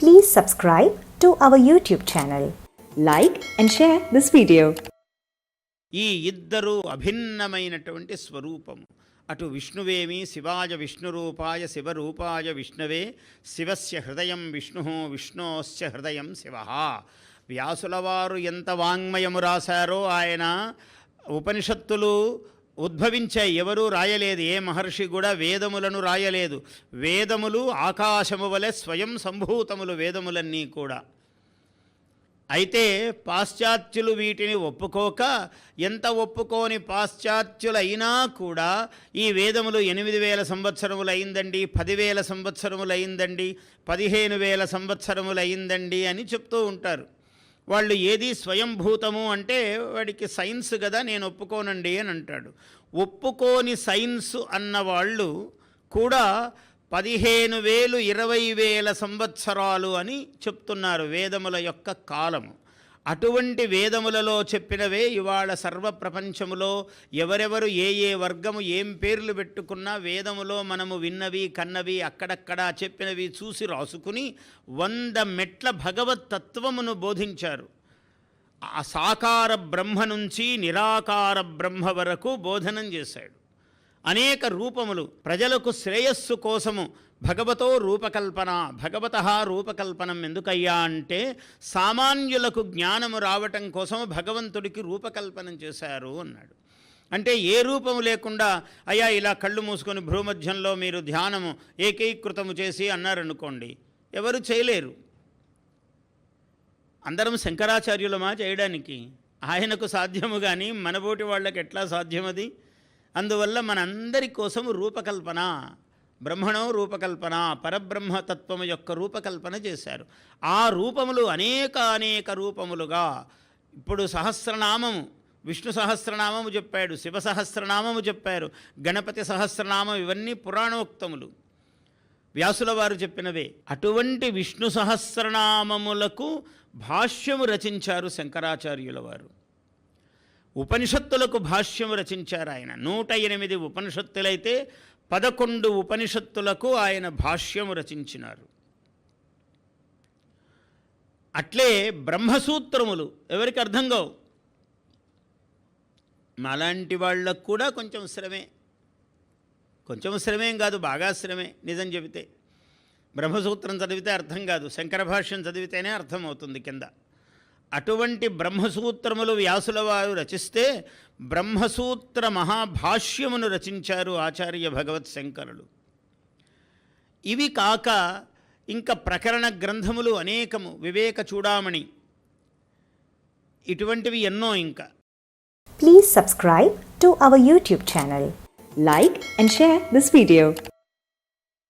Please subscribe to our YouTube channel. Like and share this video. ఈ ఇద్దరు అభిన్నమైనటువంటి స్వరూపము అటు విష్ణువేమి శివాయ విష్ణురూపాయ శివరూపాయ విష్ణవే శివస్య హృదయం విష్ణు విష్ణోస్య హృదయం శివ వ్యాసులవారు ఎంత వాంగ్మయము రాశారో ఆయన ఉపనిషత్తులు ఉద్భవించాయి ఎవరూ రాయలేదు ఏ మహర్షి కూడా వేదములను రాయలేదు. వేదములు ఆకాశము వలె స్వయం సంభూతములు వేదములన్నీ కూడా. అయితే పాశ్చాత్యులు వీటిని ఒప్పుకోక ఎంత ఒప్పుకోని పాశ్చాత్యులైనా కూడా ఈ వేదములు ఎనిమిది వేల సంవత్సరములు అయిందండి పదివేల సంవత్సరములు అయిందండి పదిహేను వేల సంవత్సరములు అయిందండి అని చెప్తూ ఉంటారు. వాళ్ళు ఏది స్వయంభూతము అంటే వాడికి సైన్స్ కదా నేను ఒప్పుకోనండి అని అంటాడు. ఒప్పుకోని సైన్స్ అన్న వాళ్ళు కూడా పదిహేను వేలు ఇరవై వేల సంవత్సరాలు అని చెప్తున్నారు వేదముల యొక్క కాలము. అటువంటి వేదములలో చెప్పినవే ఇవాళ సర్వ ప్రపంచములో ఎవరెవరు ఏ ఏ వర్గము ఏం పేర్లు పెట్టుకున్నా వేదములో మనము విన్నవి కన్నవి అక్కడక్కడ చెప్పినవి చూసి రాసుకుని వంద మెట్ల భగవత్ తత్వమును బోధించారు. ఆ సాకార బ్రహ్మ నుంచి నిరాకార బ్రహ్మ వరకు బోధనం చేశాడు. అనేక రూపములు ప్రజలకు శ్రేయస్సు కోసము భగవతో రూపకల్పన భగవత రూపకల్పనం ఎందుకయ్యా అంటే సామాన్యులకు జ్ఞానము రావటం కోసం భగవంతుడికి రూపకల్పనం చేశారు అన్నాడు. అంటే ఏ రూపము లేకుండా అయ్యా ఇలా కళ్ళు మూసుకొని భ్రూమధ్యంలో మీరు ధ్యానము ఏకీకృతము చేసి అన్నారనుకోండి ఎవరు చేయలేరు. అందరం శంకరాచార్యులమా చేయడానికి? ఆయనకు సాధ్యము కానీ మనబోటి వాళ్ళకి ఎట్లా సాధ్యమది? అందువల్ల మనందరి కోసం రూపకల్పన బ్రహ్మణో రూపకల్పన పరబ్రహ్మతత్వము యొక్క రూపకల్పన చేశారు. ఆ రూపములు అనేక అనేక రూపములుగా ఇప్పుడు సహస్రనామము విష్ణు సహస్రనామము చెప్పాడు శివ సహస్రనామము చెప్పారు గణపతి సహస్రనామం ఇవన్నీ పురాణోక్తములు. వ్యాసుల వారు చెప్పినవే. అటువంటి విష్ణు సహస్రనామములకు భాష్యము రచించారు శంకరాచార్యుల వారు. ఉపనిషత్తులకు భాష్యం రచించారు ఆయన. నూట ఎనిమిది ఉపనిషత్తులైతే పదకొండు ఉపనిషత్తులకు ఆయన భాష్యం రచించినారు. అట్లే బ్రహ్మసూత్రములు ఎవరికి అర్థం కావు? మాలాంటి వాళ్ళకు కూడా కొంచెం శ్రమే. కొంచెం శ్రమేం కాదు బాగా శ్రమే నిజం చెబితే. బ్రహ్మసూత్రం చదివితే అర్థం కాదు శంకర భాష్యం చదివితేనే అర్థమవుతుంది కింద. అటువంటి బ్రహ్మసూత్రములు వ్యాసుల వారు రచిస్తే బ్రహ్మసూత్ర మహాభాష్యమును రచించారు ఆచార్య భగవత్ శంకరులు. ఇవి కాక ఇంకా ప్రకరణ గ్రంథములు అనేకము వివేక చూడామణి. ఇటువంటివి ఎన్నో ఇంకా. Please subscribe to our YouTube channel like and share this video